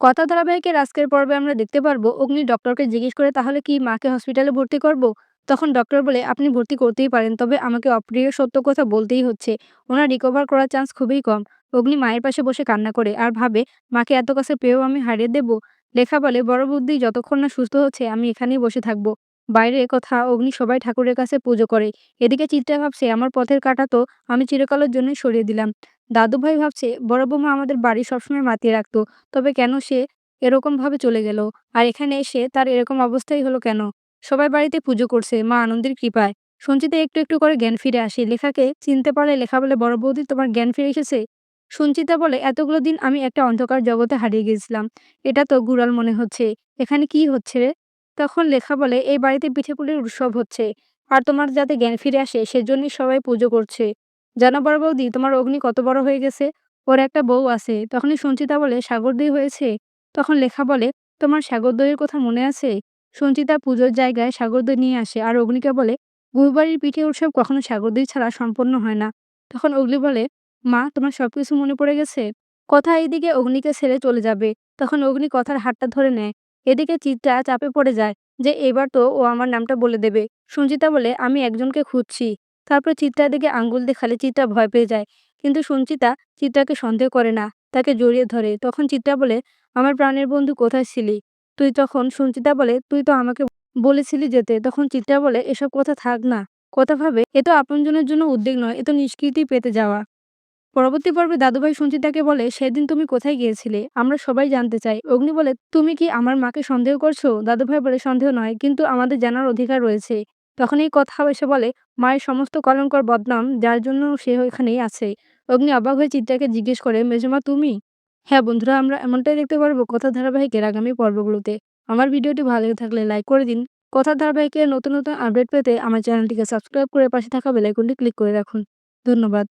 কথা ধারাবাহিকের আজকের পর্বে আমরা দেখতে পারব, অগ্নি ডক্টরকে জিজ্ঞেস করে, তাহলে কি মাকে হসপিটালে ভর্তি করব? তখন ডক্টর বলে, আপনি ভর্তি করতেই পারেন, তবে আমাকে অপ্রিয় সত্য কথা বলতেই হচ্ছে। ওনার রিকভার করার চান্স খুবই কম। অগ্নি মায়ের পাশে বসে কান্না করে আর ভাবে, মাকে এত কাছে পেয়েও আমি হারিয়ে দেব? লেখা বলে, বড় বুদ্ধি, যতক্ষণ না সুস্থ হচ্ছে, আমি এখানেই বসে থাকব। বাইরে কথা অগ্নি সবাই ঠাকুরের কাছে পুজো করে। এদিকে চিত্রা ভাবছে আমার পথের কাটা তো, আমি চিরকালের জন্য সরিয়ে দিলাম। দাদু ভাই ভাবছে, বড় বৌমা আমাদের বাড়ি সবসময় মাতিয়ে রাখতো, তবে কেন সে এরকমভাবে চলে গেল? আর এখানে এসে তার এরকম অবস্থাই হলো কেন? সবাই বাড়িতে পুজো করছে, মা আনন্দের কৃপায়। সঞ্চিতা একটু একটু করে জ্ঞান ফিরে আসে, লেখাকে চিনতে পারলে লেখা বলে, বড় বৌদি, তোমার জ্ঞান ফিরে এসেছে সঞ্চিতা বলে, এতগুলো দিন আমি একটা অন্ধকার জগতে হারিয়ে গেছিলাম, এটা তো গুড়াল মনে হচ্ছে, এখানে কি হচ্ছে রে? তখন লেখা বলে, এই বাড়িতে পিঠেপুলির উৎসব হচ্ছে, আর তোমার যাতে জ্ঞান ফিরে আসে, সেজন্যই সবাই পুজো করছে। জানো বড় বৌদি, তোমার অগ্নি কত বড় হয়ে গেছে? ওর একটা বউ আছে। তখনই সঞ্চিতা বলে সাগরদই হয়েছে? তখন লেখা বলে, তোমার সাগরদইয়ের কথা মনে আছে? সঞ্চিতা পুজোর জায়গায় সাগরদই নিয়ে আসে আর অগ্নিকে বলে গুরুবাড়ির পিঠে উৎসব কখনো সাগরদই ছাড়া সম্পন্ন হয় না। তখন অগ্নি বলে, মা, তোমার সবকিছু মনে পড়ে গেছে? কথা এইদিকে অগ্নিকে ছেড়ে চলে যাবে। তখন অগ্নি কথার হাতটা ধরে নেয়। এদিকে চিত্রা চাপে পড়ে যায় যে, এবার তো ও আমার নামটা বলে দেবে। সঞ্চিতা বলে, আমি একজনকে খুঁজছি। তারপর চিত্রার দিকে আঙ্গুল দেখালে চিত্রা ভয় পেয়ে যায়। কিন্তু সঞ্চিতা চিত্রাকে সন্দেহ করে না, তাকে জড়িয়ে ধরে। তখন চিত্রা বলে, আমার প্রাণের বন্ধু কোথায় ছিলি? তুই তখন সঞ্চিতা বলে, তুই তো আমাকে বলেছিলি যেতে। তখন চিত্রা বলে, এসব কথা থাক না। কথা ভাবে, এ তো আপনজনের জন্য উদ্বেগ নয়, এ তো নিষ্কৃতি পেতে যাওয়া। পরবর্তী পর্বে দাদুভাই সঞ্চিতাকে বলে, সেদিন তুমি কোথায় গিয়েছিলে? আমরা সবাই জানতে চাই। অগ্নি বলে, তুমি কি আমার মাকে সন্দেহ করছ? দাদুভাই বলে, সন্দেহ নয়, কিন্তু আমাদের জানার অধিকার রয়েছে। তখন এই কথা এসে বলে, মায়ের সমস্ত কলঙ্কর বদনাম যার জন্য সে ওইখানেই আছে। অগ্নি অবাক হয়ে চিত্রাকে জিজ্ঞেস করে, মেজমা, তুমি? হ্যাঁ বন্ধুরা, আমরা এমনটাই দেখতে পারব কথা ধারাবাহিকের আগামী পর্বগুলোতে। আমার ভিডিওটি ভালো থাকলে লাইক করে দিন। কথা ধারাবাহিকের নতুন নতুন আপডেট পেতে আমার চ্যানেলটিকে সাবস্ক্রাইব করে পাশে থাকা বেলাইকনটি ক্লিক করে রাখুন। ধন্যবাদ।